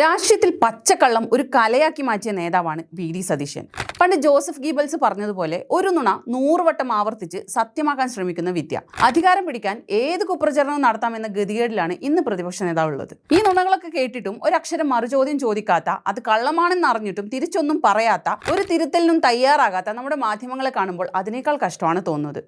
രാഷ്ട്രീയത്തിൽ പച്ചക്കള്ളം ഒരു കലയാക്കി മാറ്റിയ നേതാവാണ് വി. ഡി. സതീശൻ. പണ്ട് ജോസഫ് ഗീബൽസ് പറഞ്ഞതുപോലെ ഒരു നുണ നൂറുവട്ടം ആവർത്തിച്ച് സത്യമാക്കാൻ ശ്രമിക്കുന്ന വിദ്യ. അധികാരം പിടിക്കാൻ ഏത് കുപ്രചരണവും നടത്താമെന്ന ഗതികേടിലാണ് ഇന്ന് പ്രതിപക്ഷ നേതാവ് ഉള്ളത് ഈ നുണകളൊക്കെ കേട്ടിട്ടും ഒരക്ഷരം മറുചോദ്യം ചോദിക്കാത്ത അത് കള്ളമാണെന്ന് അറിഞ്ഞിട്ടും തിരിച്ചൊന്നും പറയാത്ത ഒരു തിരുത്തലിനും തയ്യാറാകാത്ത നമ്മുടെ മാധ്യമങ്ങളെ കാണുമ്പോൾ അതിനേക്കാൾ കഷ്ടമാണ് തോന്നുന്നത്.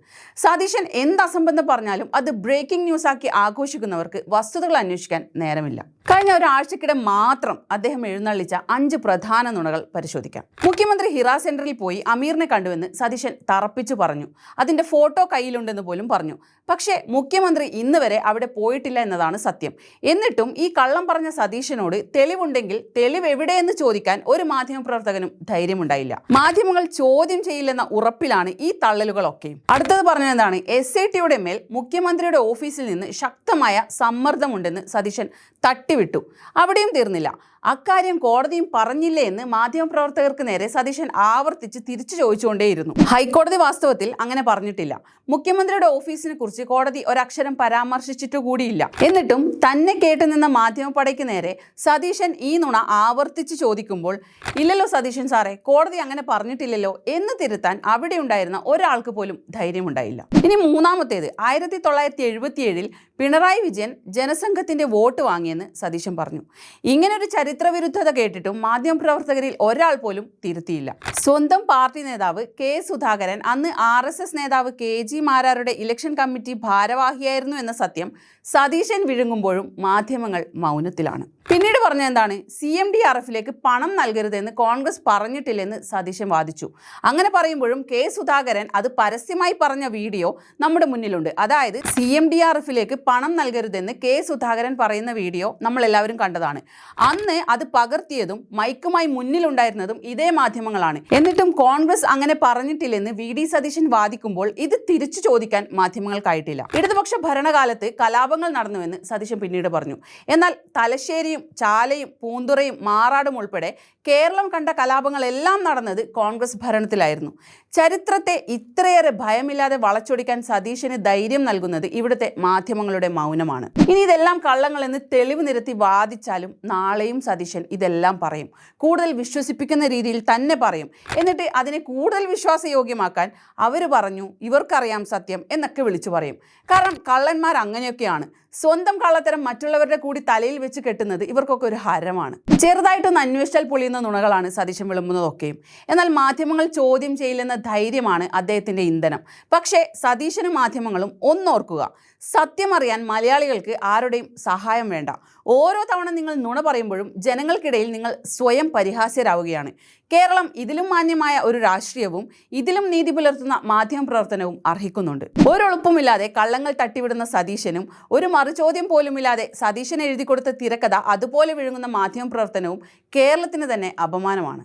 സതീശൻ എന്ത് അസംബന്ധം പറഞ്ഞാലും അത് ബ്രേക്കിംഗ് ന്യൂസ് ആക്കി ആഘോഷിക്കുന്നവർക്ക് വസ്തുതകൾ അന്വേഷിക്കാൻ നേരമില്ല. കഴിഞ്ഞ ഒരാഴ്ചക്കിടെ മാത്രം അദ്ദേഹം എഴുന്നള്ളിച്ച അഞ്ച് പ്രധാന നുണകൾ പരിശോധിക്കാം. മുഖ്യമന്ത്രി ഹിറ സെന്ററിൽ പോയി അമീറിനെ കണ്ടുവെന്ന് സതീശൻ തറപ്പിച്ചു പറഞ്ഞു. അതിന്റെ ഫോട്ടോ കയ്യിലുണ്ടെന്ന് പോലും പറഞ്ഞു. പക്ഷേ മുഖ്യമന്ത്രി ഇന്ന് വരെ അവിടെ പോയിട്ടില്ല എന്നതാണ് സത്യം. എന്നിട്ടും ഈ കള്ളം പറഞ്ഞ സതീശനോട് തെളിവുണ്ടെങ്കിൽ തെളിവ് എവിടെയെന്ന് ചോദിക്കാൻ ഒരു മാധ്യമപ്രവർത്തകനും ധൈര്യമുണ്ടായില്ല. മാധ്യമങ്ങൾ ചോദ്യം ചെയ്യില്ലെന്ന ഉറപ്പിലാണ് ഈ തള്ളലുകളൊക്കെ. അടുത്തത് പറഞ്ഞതാണ് എസ് ഐ ടിയുടെ മേൽ മുഖ്യമന്ത്രിയുടെ ഓഫീസിൽ നിന്ന് ശക്തമായ സമ്മർദ്ദമുണ്ടെന്ന് സതീശൻ തട്ടിവിട്ടു. അവിടെയും തീർന്നില്ല. അക്കാര്യം കോടതിയും പറഞ്ഞില്ലേ എന്ന് മാധ്യമപ്രവർത്തകർക്ക് നേരെ സതീശൻ ആവർത്തിച്ച് തിരിച്ചു ചോദിച്ചുകൊണ്ടേയിരുന്നു. ഹൈക്കോടതി വാസ്തവത്തിൽ അങ്ങനെ പറഞ്ഞിട്ടില്ല. മുഖ്യമന്ത്രിയുടെ ഓഫീസിനെ കുറിച്ച് കോടതി ഒരക്ഷരം പരാമർശിച്ചിട്ടു കൂടിയില്ല. എന്നിട്ടും തന്നെ കേട്ടു നിന്ന മാധ്യമപ്പടയ്ക്ക് നേരെ സതീശൻ ഈ നുണ ആവർത്തിച്ച് ചോദിക്കുമ്പോൾ ഇല്ലല്ലോ സതീശൻ സാറേ കോടതി അങ്ങനെ പറഞ്ഞിട്ടില്ലല്ലോ എന്ന് തിരുത്താൻ അവിടെ ഉണ്ടായിരുന്ന ഒരാൾക്ക് പോലും ധൈര്യമുണ്ടായില്ല. ഇനി മൂന്നാമത്തേത് ആയിരത്തി തൊള്ളായിരത്തി എഴുപത്തിയേഴിൽ പിണറായി വിജയൻ ജനസംഘത്തിന്റെ വോട്ട് വാങ്ങിയെന്ന് സതീശൻ പറഞ്ഞു. ഇങ്ങനൊരു ചരിത്രവിരുദ്ധത കേട്ടിട്ടും മാധ്യമ പ്രവർത്തകരിൽ ഒരാൾ പോലും തിരുത്തിയില്ല. സ്വന്തം പാർട്ടി നേതാവ് കെ സുധാകരൻ അന്ന് ആർ എസ് എസ് നേതാവ് കെ ജി മാരാരുടെ ഇലക്ഷൻ കമ്മിറ്റി ഭാരവാഹിയായിരുന്നു എന്ന സത്യം സതീശൻ വിഴുങ്ങുമ്പോഴും മാധ്യമങ്ങൾ മൗനത്തിലാണ്. പിന്നീട് പറഞ്ഞ എന്താണ് സി എം ഡി ആർ എഫിലേക്ക് പണം നൽകരുതെന്ന് കോൺഗ്രസ് പറഞ്ഞിട്ടില്ലെന്ന് സതീശൻ വാദിച്ചു. അങ്ങനെ പറയുമ്പോഴും കെ സുധാകരൻ അത് പരസ്യമായി പറഞ്ഞ വീഡിയോ നമ്മുടെ മുന്നിലുണ്ട്. അതായത് സി എം ഡി ആർ എഫിലേക്ക് പണം നൽകരുതെന്ന് കെ സുധാകരൻ പറയുന്ന വീഡിയോ നമ്മൾ എല്ലാവരും കണ്ടതാണ്. അന്ന് അത് പകർത്തിയതും മൈക്കുമായി മുന്നിലുണ്ടായിരുന്നതും ഇതേ മാധ്യമങ്ങളാണ്. എന്നിട്ടും കോൺഗ്രസ് അങ്ങനെ പറഞ്ഞിട്ടില്ലെന്ന് വി ഡി സതീശൻ വാദിക്കുമ്പോൾ ഇത് തിരിച്ചു ചോദിക്കാൻ മാധ്യമങ്ങൾക്കായിട്ടില്ല. ഇടതുപക്ഷ ഭരണകാലത്ത് കലാപങ്ങൾ നടന്നുവെന്ന് സതീശൻ പിന്നീട് പറഞ്ഞു. എന്നാൽ തലശ്ശേരിയും ചാലയും പൂന്തുറയും മാറാടും ഉൾപ്പെടെ കേരളം കണ്ട കലാപങ്ങളെല്ലാം നടന്നത് കോൺഗ്രസ് ഭരണത്തിലായിരുന്നു. ചരിത്രത്തെ ഇത്രയേറെ ഭയമില്ലാതെ വളച്ചൊടിക്കാൻ സതീശന് ധൈര്യം നൽകുന്നത് ഇവിടുത്തെ മാധ്യമങ്ങളുടെ മൗനമാണ്. ഇനി ഇതെല്ലാം കള്ളങ്ങളെന്ന് തെളിവ് നിരത്തി വാദിച്ചാലും നാളെയും സതീശൻ ഇതെല്ലാം പറയും. കൂടുതൽ വിശ്വസിപ്പിക്കുന്ന രീതിയിൽ തന്നെ പറയും. എന്നിട്ട് അതിനെ കൂടുതൽ വിശ്വാസയോഗ്യമാക്കാൻ അവർ പറഞ്ഞു ഇവർക്കറിയാം സത്യം എന്നൊക്കെ വിളിച്ചു പറയും. കാരണം കള്ളന്മാർ അങ്ങനെയൊക്കെയാണ്. സ്വന്തം കള്ളത്തരം മറ്റുള്ളവരുടെ കൂടി തലയിൽ വെച്ച് കെട്ടുന്നത് ഇവർക്കൊക്കെ ഒരു ഹരമാണ്. ചെറുതായിട്ടൊന്ന് അന്വേഷിച്ചാൽ പൊളിയുന്ന നുണകളാണ് സതീശൻ വിളമ്പുന്നതൊക്കെയും. എന്നാൽ മാധ്യമങ്ങൾ ചോദ്യം ചെയ്യില്ലെന്ന ധൈര്യമാണ് അദ്ദേഹത്തിന്റെ ഇന്ധനം. പക്ഷേ സതീശനും മാധ്യമങ്ങളും ഒന്നോർക്കുക. സത്യമറിയാൻ മലയാളികൾക്ക് ആരുടെയും സഹായം വേണ്ട. ഓരോ തവണ നിങ്ങൾ നുണ പറയുമ്പോഴും ജനങ്ങൾക്കിടയിൽ നിങ്ങൾ സ്വയം പരിഹാസ്യരാവുകയാണ്. കേരളം ഇതിലും മാന്യമായ ഒരു രാഷ്ട്രീയവും ഇതിലും നീതി പുലർത്തുന്ന മാധ്യമ പ്രവർത്തനവും അർഹിക്കുന്നുണ്ട്. ഒരെളുപ്പമില്ലാതെ കള്ളങ്ങൾ തട്ടിവിടുന്ന സതീശനും ഒരു മറുചോദ്യം പോലുമില്ലാതെ സതീശൻ എഴുതി കൊടുത്ത തിരക്കഥ അതുപോലെ വിഴുങ്ങുന്ന മാധ്യമ പ്രവർത്തനവും കേരളത്തിന് തന്നെ അപമാനമാണ്.